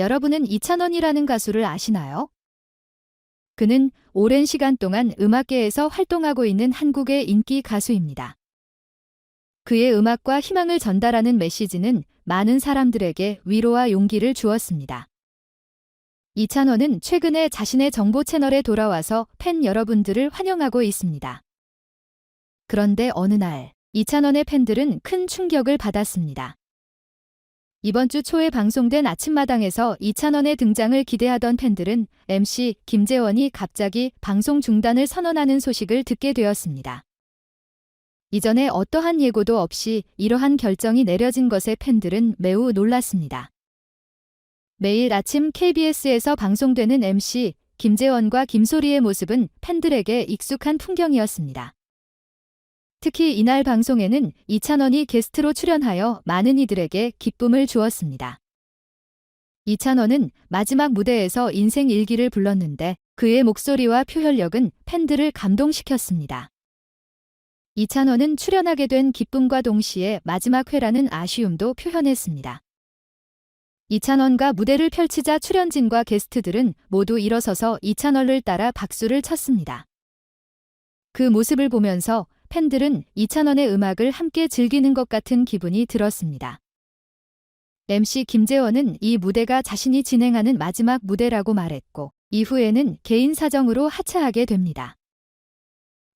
여러분은 이찬원이라는 가수를 아시나요? 그는 오랜 시간 동안 음악계에서 활동하고 있는 한국의 인기 가수입니다. 그의 음악과 희망을 전달하는 메시지는 많은 사람들에게 위로와 용기를 주었습니다. 이찬원은 최근에 자신의 정보 채널에 돌아와서 팬 여러분들을 환영하고 있습니다. 그런데 어느 날, 이찬원의 팬들은 큰 충격을 받았습니다. 이번 주 초에 방송된 아침마당에서 이찬원의 등장을 기대하던 팬들은 MC 김재원이 갑자기 방송 중단을 선언하는 소식을 듣게 되었습니다. 이전에 어떠한 예고도 없이 이러한 결정이 내려진 것에 팬들은 매우 놀랐습니다. 매일 아침 KBS에서 방송되는 MC 김재원과 김소리의 모습은 팬들에게 익숙한 풍경이었습니다. 특히 이날 방송에는 이찬원이 게스트로 출연하여 많은 이들에게 기쁨을 주었습니다. 이찬원은 마지막 무대에서 인생 일기를 불렀는데 그의 목소리와 표현력은 팬들을 감동시켰습니다. 이찬원은 출연하게 된 기쁨과 동시에 마지막 회라는 아쉬움도 표현했습니다. 이찬원과 무대를 펼치자 출연진과 게스트들은 모두 일어서서 이찬원을 따라 박수를 쳤습니다. 그 모습을 보면서 팬들은 이찬원의 음악을 함께 즐기는 것 같은 기분이 들었습니다. MC 김재원은 이 무대가 자신이 진행하는 마지막 무대라고 말했고, 이후에는 개인 사정으로 하차하게 됩니다.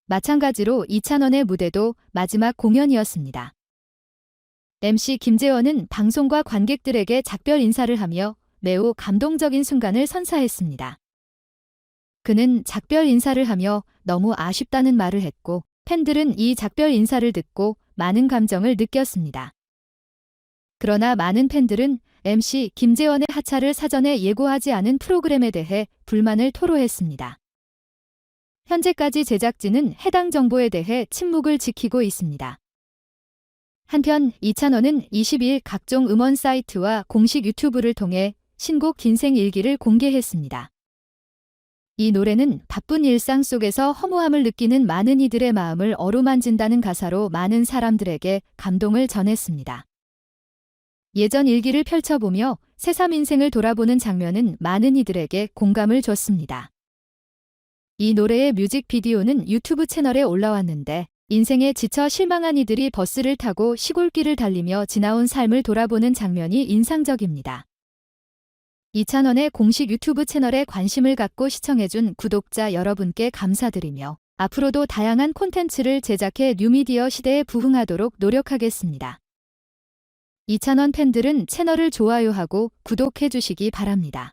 마찬가지로 이찬원의 무대도 마지막 공연이었습니다. MC 김재원은 방송과 관객들에게 작별 인사를 하며 매우 감동적인 순간을 선사했습니다. 그는 작별 인사를 하며 너무 아쉽다는 말을 했고, 팬들은 이 작별 인사를 듣고 많은 감정을 느꼈습니다. 그러나 많은 팬들은 MC 김재원의 하차를 사전에 예고하지 않은 프로그램에 대해 불만을 토로했습니다. 현재까지 제작진은 해당 정보에 대해 침묵을 지키고 있습니다. 한편 이찬원은 22일 각종 음원 사이트와 공식 유튜브를 통해 신곡 긴생 일기를 공개했습니다. 이 노래는 바쁜 일상 속에서 허무함을 느끼는 많은 이들의 마음을 어루만진다는 가사로 많은 사람들에게 감동을 전했습니다. 예전 일기를 펼쳐보며 새삼 인생을 돌아보는 장면은 많은 이들에게 공감을 줬습니다. 이 노래의 뮤직비디오는 유튜브 채널에 올라왔는데 인생에 지쳐 실망한 이들이 버스를 타고 시골길을 달리며 지나온 삶을 돌아보는 장면이 인상적입니다. 이찬원의 공식 유튜브 채널에 관심을 갖고 시청해준 구독자 여러분께 감사드리며 앞으로도 다양한 콘텐츠를 제작해 뉴미디어 시대에 부흥하도록 노력하겠습니다. 이찬원 팬들은 채널을 좋아요하고 구독해 주시기 바랍니다.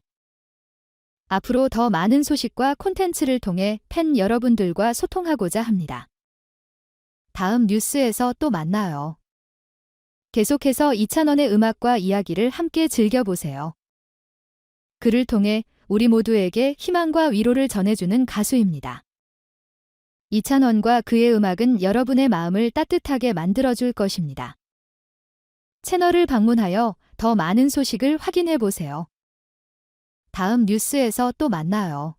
앞으로 더 많은 소식과 콘텐츠를 통해 팬 여러분들과 소통하고자 합니다. 다음 뉴스에서 또 만나요. 계속해서 이찬원의 음악과 이야기를 함께 즐겨보세요. 그를 통해 우리 모두에게 희망과 위로를 전해주는 가수입니다. 이찬원과 그의 음악은 여러분의 마음을 따뜻하게 만들어줄 것입니다. 채널을 방문하여 더 많은 소식을 확인해 보세요. 다음 뉴스에서 또 만나요.